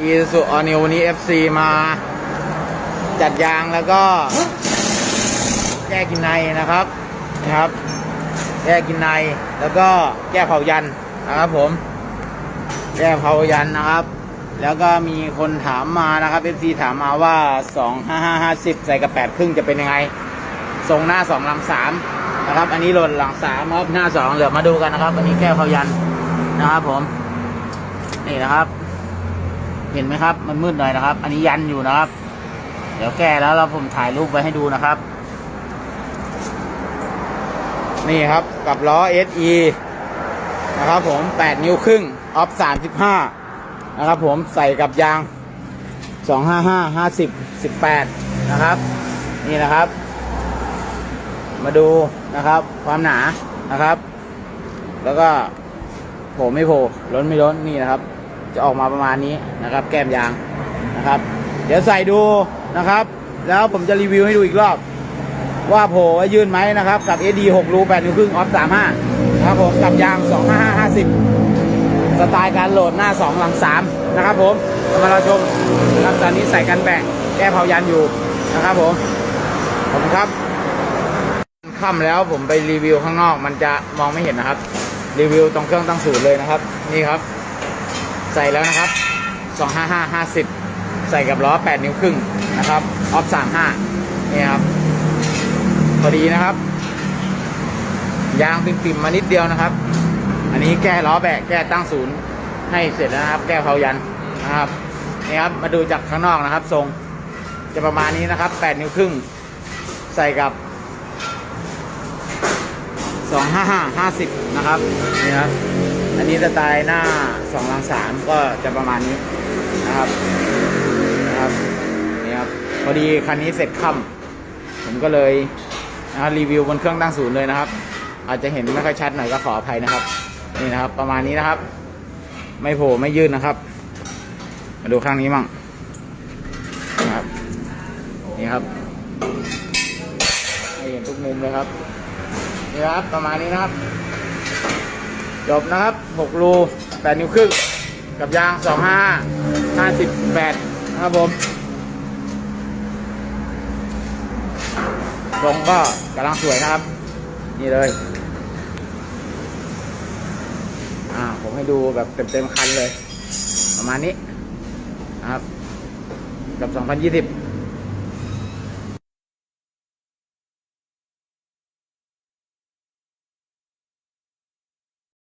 อีสุออนิววันนี้ FC มาจัดยางแล้วก็แก้กินในนะครับนะครับแก้กินในแล้วก็แก้เผายันนะครับผม แก้เผายันนะครับ แล้วก็มีคนถามมานะครับ FC ถามมาว่า 25550 ใส่กับ8ครึ่งจะเป็นยังไงทรงหน้า 2 หลัง 3 นะครับ อันนี้หล่นหลัง3ครับหน้า 2 เหลือมาดูกันนะครับ อันนี้แก้เผายันนะครับผม นี่นะครับ เห็นไหมครับ มันมืดหน่อยนะครับ อันนี้ยันอยู่นะครับ เดี๋ยวแก้แล้วเราผมถ่ายรูปไว้ให้ดูนะครับ นี่ครับกับล้อ SE นะครับผม 8 นิ้วครึ่ง ออฟ 35 นะครับผมใส่กับยาง 255 50 18 นะครับ นี่นะครับ มาดูนะครับ ความหนานะครับ แล้วก็โผล่ไม่โผล่ล้นไม่ล้นนี่นะครับ จะออกมาประมาณนี้นะครับ แก้มยางนะครับ เดี๋ยวใส่ดูนะครับ แล้วผมจะรีวิวให้ดูอีกรอบ ว่าโผล่ยื่นไหมนะครับ กับ SD 6รู8นิ้วครึ่งออฟ35นะครับผมกับยาง 255 50 สไตล์การโหลดหน้า 2 หลัง 3 นะครับผมมาเราชมนะครับตอนนี้ใส่กันแบกแก้เผายันอยู่นะครับผมขอบคุณครับค่ำแล้วผมไปรีวิวข้างนอกมันจะมองไม่เห็นนะครับ รีวิวตรงเครื่องตั้งศูนย์เลยนะครับ นี่ครับ ส่แล้วนะครับ255 50 ใส่กับล้อ 8 นิ้วครึ่งนะครับ ออฟ 35นี่ครับ พอดีนะครับ ยางปิ่มๆมานิดเดียวนะครับ อันนี้แก้ล้อแบกแก้ตั้งศูนย์ให้เสร็จแล้วนะครับ แก้เผายันนะครับนี่ครับ มาดูจากข้างนอกนะครับ ทรงจะประมาณนี้นะครับ 8 นิ้วครึ่ง ใส่กับ 255 50 นะครับนี่ครับอันนี้สไตล์หน้า2ลัง3ก็จะประมาณนี้นะครับนะครับนี่ครับพอดีคันนี้เสร็จค่ำผมก็เลยนะร,รีวิวบนเครื่องตั้งศูนย์เลยนะครับ อาจจะเห็นไม่ค่อยชัดหน่อยก็ขออภัยนะครับ นี่นะครับ ประมาณนี้นะครับ ไม่โผล่ไม่ยื่นนะครับ มาดูข้างนี้มั่งนะครับ นี่ครับให้เห็นทุกมุมเลยครับ นี่ครับประมาณนี้นะครับ จบนะครับ6รู8นิ้วครึ่งกับยาง 25 58 นะครับผมตรงก็กำลังสวยนะครับ นี่เลย อ่า ผมให้ดูแบบเต็มๆคันเลย ประมาณนี้นะครับ กับ 2020